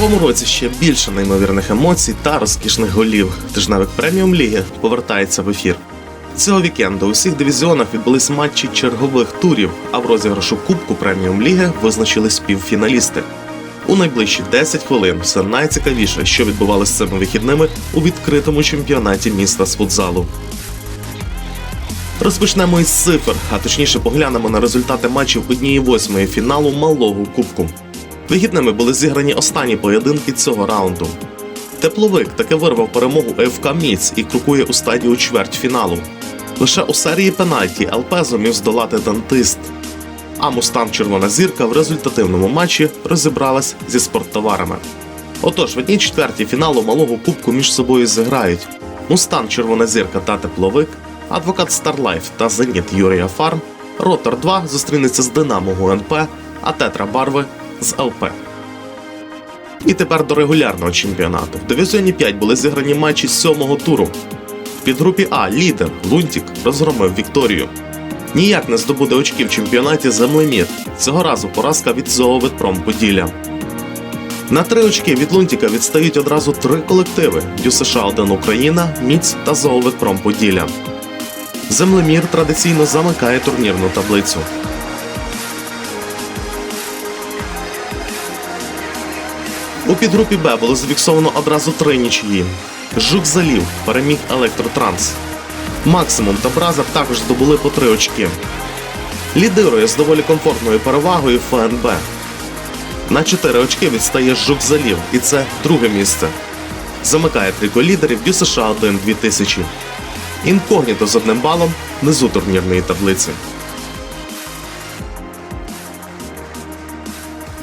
новому році ще більше неймовірних емоцій та розкішних голів. Тижневик преміум ліги повертається в ефір. Цього вікенду у всіх дивізіонах відбулись матчі чергових турів, а в розіграшу Кубку преміум ліги визначились півфіналісти. У найближчі 10 хвилин все найцікавіше, що відбувалося цими вихідними у відкритому чемпіонаті міста з футзалу. Розпочнемо із цифр, а точніше поглянемо на результати матчів однієї восьмої фіналу малого кубку. Вихідними були зіграні останні поєдинки цього раунду. Тепловик таки вирвав перемогу ФК Міць і крокує у стадію чвертьфіналу. Лише у серії пенальті ЛП зумів здолати дантист. А Мустан Червона зірка в результативному матчі розібралась зі спорттоварами. Отож, в одній четвертій фіналу малого кубку між собою зіграють Мустан Червона зірка та Тепловик, адвокат Старлайф та Зеніт Юрія Фарм, Ротор 2 зустрінеться з Динамо ГУНП, а Тетра Барви з ЛП. І тепер до регулярного чемпіонату. В дивізіоні 5 були зіграні матчі сьомого туру. В підгрупі А лідер Лунтік розгромив Вікторію. Ніяк не здобуде очки в чемпіонаті Землемір. Цього разу поразка від Зооветпром Поділля. На три очки від Лунтіка відстають одразу три колективи: ДЮСШ 1 Україна, Міць та Зооветпром Поділля. Землемір традиційно замикає турнірну таблицю. У підгрупі Б було зафіксовано одразу три нічиї. Жук Залів переміг Електротранс. Максимум та Бразер також здобули по три очки. Лідирує з доволі комфортною перевагою ФНБ. На 4 очки відстає Жук Залів, і це друге місце. Замикає трійко лідерів ДЮСШ 1 2000. Інкогніто з одним балом внизу турнірної таблиці.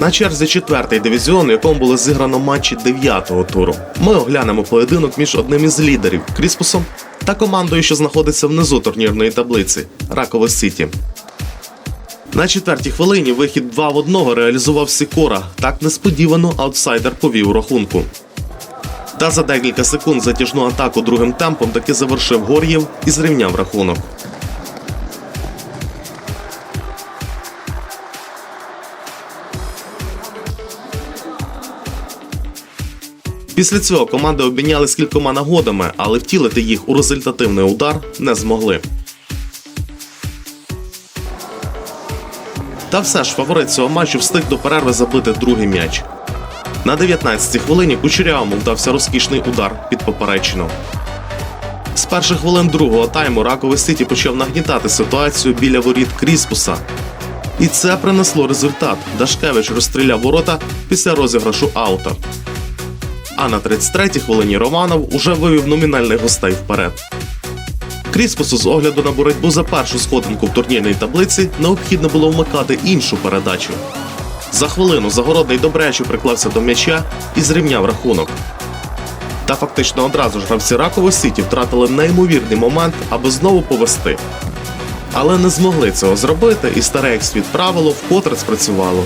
На черзі четвертий дивізіон, у якому було зіграно матчі дев'ятого туру. Ми оглянемо поєдинок між одним із лідерів Кріспусом та командою, що знаходиться внизу турнірної таблиці Раково Сіті. На четвертій хвилині вихід 2 в 1 реалізував Сікора. Так несподівано аутсайдер повів рахунку. Та за декілька секунд затяжну атаку другим темпом таки завершив Гор'єв і зрівняв рахунок. Після цього команди обмінялись кількома нагодами, але втілити їх у результативний удар не змогли. Та все ж фаворит цього матчу встиг до перерви забити другий м'яч. На 19-й хвилині Кучерявому вдався розкішний удар під поперечину. З перших хвилин другого тайму Ракове Сіті почав нагнітати ситуацію біля воріт Кріспуса. І це принесло результат. Дашкевич розстріляв ворота після розіграшу аута. А на 33-й хвилині Романов уже вивів номінальних гостей вперед. Кріспусу з огляду на боротьбу за першу сходинку в турнірній таблиці необхідно було вмикати іншу передачу. За хвилину Загородний добряче приклався до м'яча і зрівняв рахунок. Та фактично одразу ж гравці Раково Сіті втратили неймовірний момент, аби знову повести. Але не змогли цього зробити, і старе як світ правило вкотре спрацювало.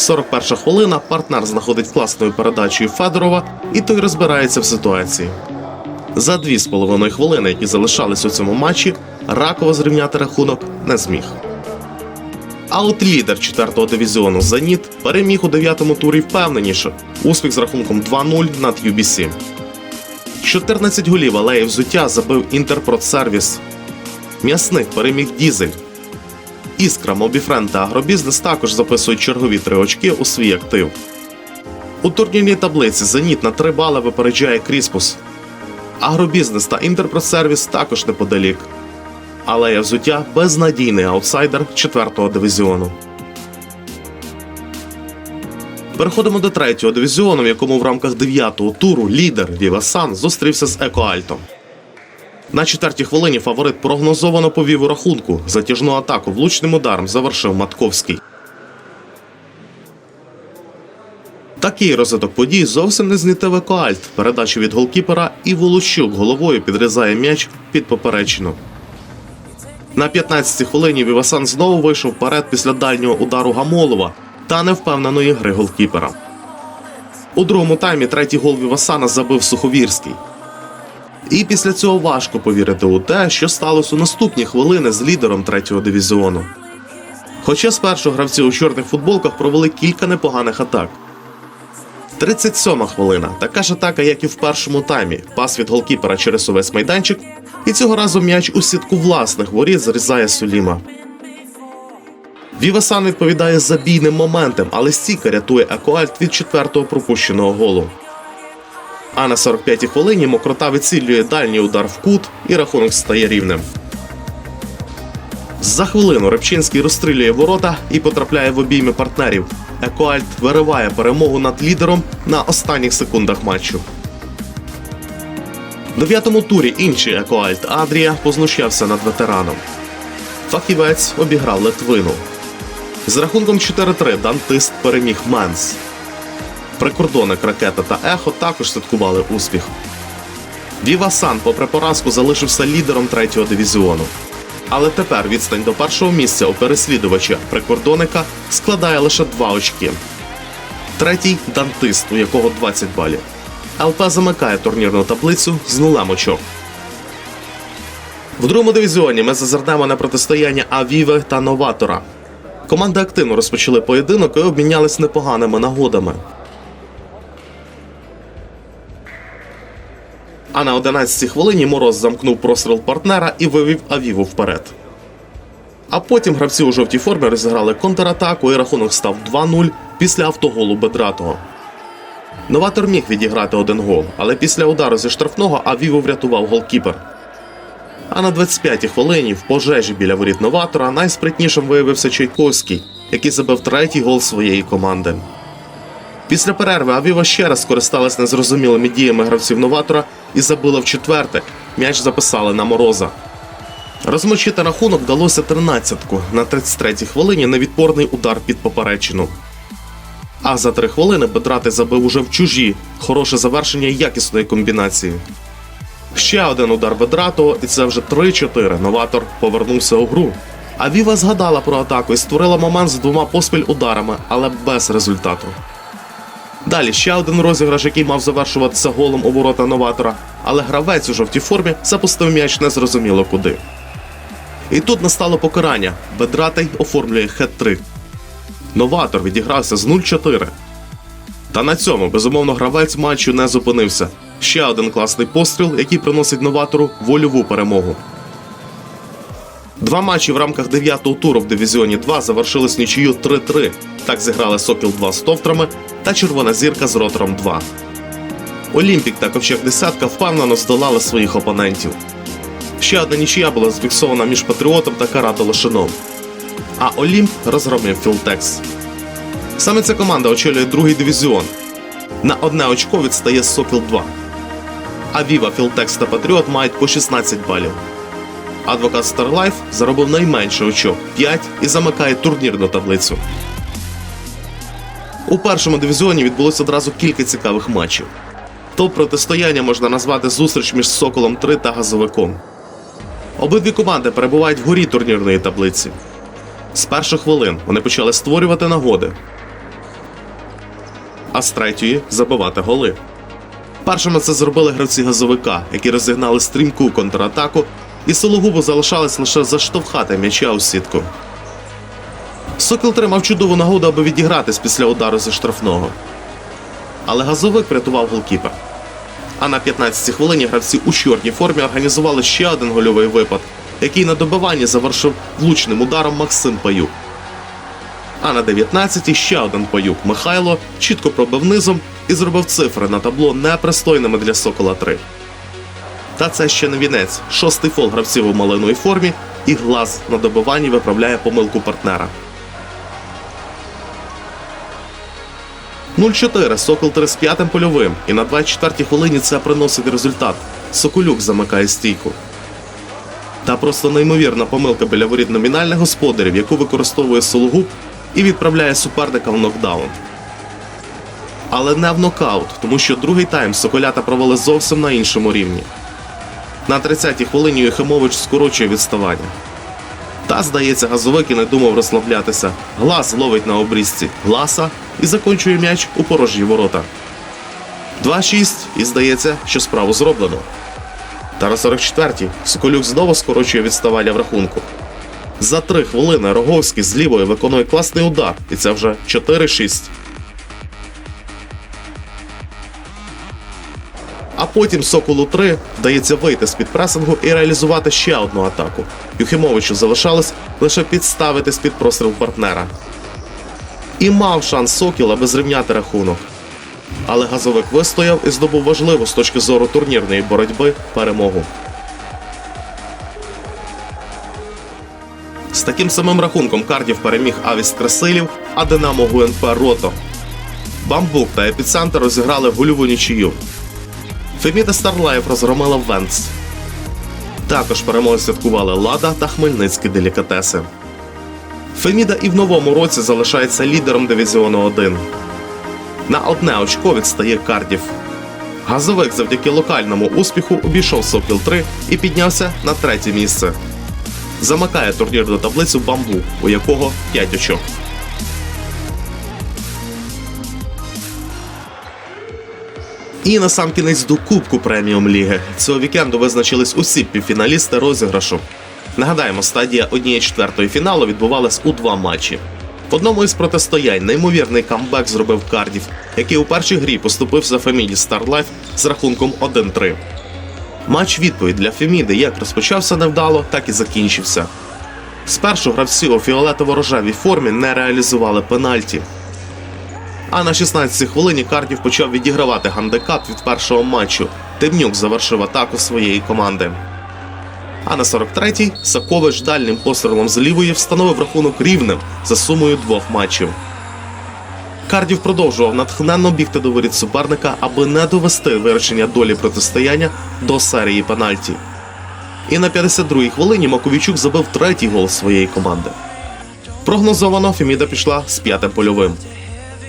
41 хвилина партнер знаходить класною передачею Федорова, і той розбирається в ситуації. За дві з половиною хвилини, які залишались у цьому матчі, Ракова зрівняти рахунок не зміг. А от лідер 4-го дивізіону Зеніт переміг у 9-му турі впевненіше. Успіх з рахунком 2-0 над UBC. 14 голів алеї взуття забив Інтерпродсервіс. М'ясник переміг Дізель. Іскра, Мобіфренд та Агробізнес також записують чергові три очки у свій актив. У турнірній таблиці Зеніт на 3 бали випереджає Кріспус. Агробізнес та Інтерпросервіс також неподалік. Але взуття безнадійний аутсайдер 4-го дивізіону. Переходимо до третього дивізіону, в якому в рамках 9-го туру лідер Вівасан зустрівся з Екоальтом. На четвертій хвилині фаворит прогнозовано повів у рахунку. Затяжну атаку влучним ударом завершив Матковський. Такий розвиток подій зовсім не знітив Екоальт. Передачу від голкіпера і Волощук головою підрізає м'яч під поперечину. На 15-й хвилині Вівасан знову вийшов вперед після дальнього удару Гамолова та невпевненої гри голкіпера. У другому таймі третій гол Вівасана забив Суховірський. І після цього важко повірити у те, що сталося у наступні хвилини з лідером третього дивізіону. Хоча спершу гравці у чорних футболках провели кілька непоганих атак. 37 хвилина. Така ж атака, як і в першому таймі. Пас від голкіпера через увесь майданчик. І цього разу м'яч у сітку власних воріт зрізає Суліма. Вівасан відповідає забійним моментом, але стійка рятує Екоальт від четвертого пропущеного голу. А на 45-й хвилині мокрота відцілює дальній удар в кут, і рахунок стає рівним. За хвилину Рибчинський розстрілює ворота і потрапляє в обійми партнерів. Екоальт вириває перемогу над лідером на останніх секундах матчу. В дев'ятому турі інший Екоальт Адрія познущався над ветераном. Фахівець обіграв Литвину. З рахунком 4-3 Дантист переміг Менс. Прикордонник ракета та ехо також святкували успіх. Віва Сан, попри поразку, залишився лідером третього дивізіону. Але тепер відстань до першого місця у переслідувача прикордонника складає лише два очки. Третій дантист, у якого 20 балів. ЛП замикає турнірну таблицю з нулем очок. В другому дивізіоні ми зазирнемо на протистояння Авіви та Новатора. Команди активно розпочали поєдинок і обмінялись непоганими нагодами. А на 11-й хвилині Мороз замкнув простріл партнера і вивів Авіву вперед. А потім гравці у жовтій формі розіграли контратаку і рахунок став 2-0 після автоголу Бедратого. Новатор міг відіграти один гол, але після удару зі штрафного Авіву врятував голкіпер. А на 25-й хвилині в пожежі біля воріт новатора найспритнішим виявився Чайковський, який забив третій гол своєї команди. Після перерви Авіва ще раз скористалась незрозумілими діями гравців новатора і забила в четверте. М'яч записали на мороза. Розмочити рахунок вдалося 13-ку на 33-й хвилині невідпорний удар під поперечину. А за три хвилини Бедрати забив уже в чужі хороше завершення якісної комбінації. Ще один удар Бедратого, і це вже 3-4. Новатор повернувся у гру. А Віва згадала про атаку і створила момент з двома поспіль ударами, але без результату. Далі ще один розіграш, який мав завершуватися голом у ворота новатора, але гравець у жовтій формі запустив м'яч незрозуміло куди. І тут настало покарання. Бедратий оформлює хет-трик. Новатор відігрався з 0-4. Та на цьому, безумовно, гравець матчу не зупинився. Ще один класний постріл, який приносить новатору вольову перемогу. Два матчі в рамках 9-го туру в дивізіоні 2 завершились нічию 3-3. Так зіграли Сокіл 2 з Товтрами та Червона зірка з Ротором 2. Олімпік та Ковчег Десятка впевнено здолали своїх опонентів. Ще одна нічия була зафіксована між Патріотом та Карато Лошином. А Олімп розгромив Філтекс. Саме ця команда очолює другий дивізіон. На одне очко відстає Сокіл 2. А Віва, Філтекс та Патріот мають по 16 балів. Адвокат Старлайф заробив найменше очок 5 і замикає турнірну таблицю. У першому дивізіоні відбулося одразу кілька цікавих матчів. Топ протистояння можна назвати зустріч між Соколом 3 та Газовиком. Обидві команди перебувають вгорі турнірної таблиці. З перших хвилин вони почали створювати нагоди, а з третьої забивати голи. Першими це зробили гравці газовика, які розігнали стрімку контратаку, і Сологубу залишалось лише заштовхати м'яча у сітку. Сокіл тримав чудову нагоду, аби відігратись після удару зі штрафного. Але газовик врятував голкіпер. А на 15-й хвилині гравці у чорній формі організували ще один гольовий випад, який на добиванні завершив влучним ударом Максим Паюк. А на 19-й ще один паюк Михайло чітко пробив низом і зробив цифри на табло непристойними для Сокола 3. Та це ще не вінець. Шостий фол гравців у малиновій формі, і глаз на добиванні виправляє помилку партнера. 0-4 Сокол 3 з п'ятим польовим, і на 24-й хвилині це приносить результат. Соколюк замикає стійку. Та просто неймовірна помилка біля воріт номінальних господарів, яку використовує Сологуб і відправляє суперника в нокдаун. Але не в нокаут, тому що другий тайм Соколята провели зовсім на іншому рівні. На 30-й хвилині Юхимович скорочує відставання. Та, здається, газовик і не думав розслаблятися. Глас ловить на обрізці гласа і закінчує м'яч у порожні ворота. 2-6, і здається, що справу зроблено. Та на 44-й Соколюк знову скорочує відставання в рахунку. За три хвилини Роговський з лівої виконує класний удар, і це вже 4-6. Потім Соколу 3 вдається вийти з під пресингу і реалізувати ще одну атаку. Юхимовичу залишалось лише підставити з під простріл партнера. І мав шанс Сокіл, аби зрівняти рахунок. Але газовик вистояв і здобув важливу з точки зору турнірної боротьби перемогу. З таким самим рахунком Кардів переміг Авіс Красилів, а Динамо ГУНП Рото. Бамбук та епіцентр розіграли гольову нічию. Феміда Старлайф розгромила Венц. Також перемоги святкували Лада та Хмельницькі делікатеси. Феміда і в новому році залишається лідером дивізіону 1. На одне очко відстає Кардів. Газовик завдяки локальному успіху обійшов Сокіл 3 і піднявся на третє місце. Замикає турнірну таблицю Бамбу, у якого 5 очок. І на сам кінець до Кубку преміум ліги. Цього вікенду визначились усі півфіналісти розіграшу. Нагадаємо, стадія 1-4 фіналу відбувалась у два матчі. В одному із протистоянь неймовірний камбек зробив Кардів, який у першій грі поступився Феміді Старлайф з рахунком 1-3. Матч відповідь для Феміди як розпочався невдало, так і закінчився. Спершу гравці у фіолетово-рожевій формі не реалізували пенальті. А на 16-й хвилині Кардів почав відігравати гандикап від першого матчу. Темнюк завершив атаку своєї команди. А на 43-й Сакович дальнім пострілом з лівої встановив рахунок рівним за сумою двох матчів. Кардів продовжував натхненно бігти до воріт суперника, аби не довести вирішення долі протистояння до серії пенальті. І на 52-й хвилині Маковійчук забив третій гол своєї команди. Прогнозовано Феміда пішла з п'ятим польовим.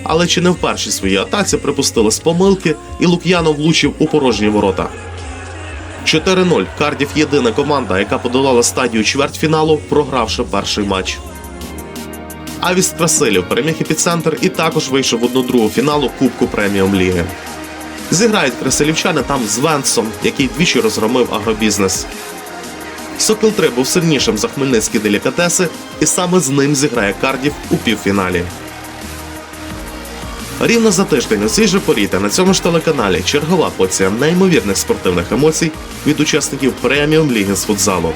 Але чи не в першій своїй атаці припустили з помилки, і Лук'янов влучив у порожні ворота. 4-0. Кардів єдина команда, яка подолала стадію чвертьфіналу, програвши перший матч. Авіс Красилів переміг епіцентр і також вийшов в одну другу фіналу Кубку преміум ліги. Зіграють красилівчани там з Венсом, який двічі розгромив агробізнес. Сокіл 3 був сильнішим за хмельницькі делікатеси, і саме з ним зіграє Кардів у півфіналі. Рівно за тиждень у цій же порі та на цьому ж телеканалі чергова порція неймовірних спортивних емоцій від учасників преміум ліги з футзалу.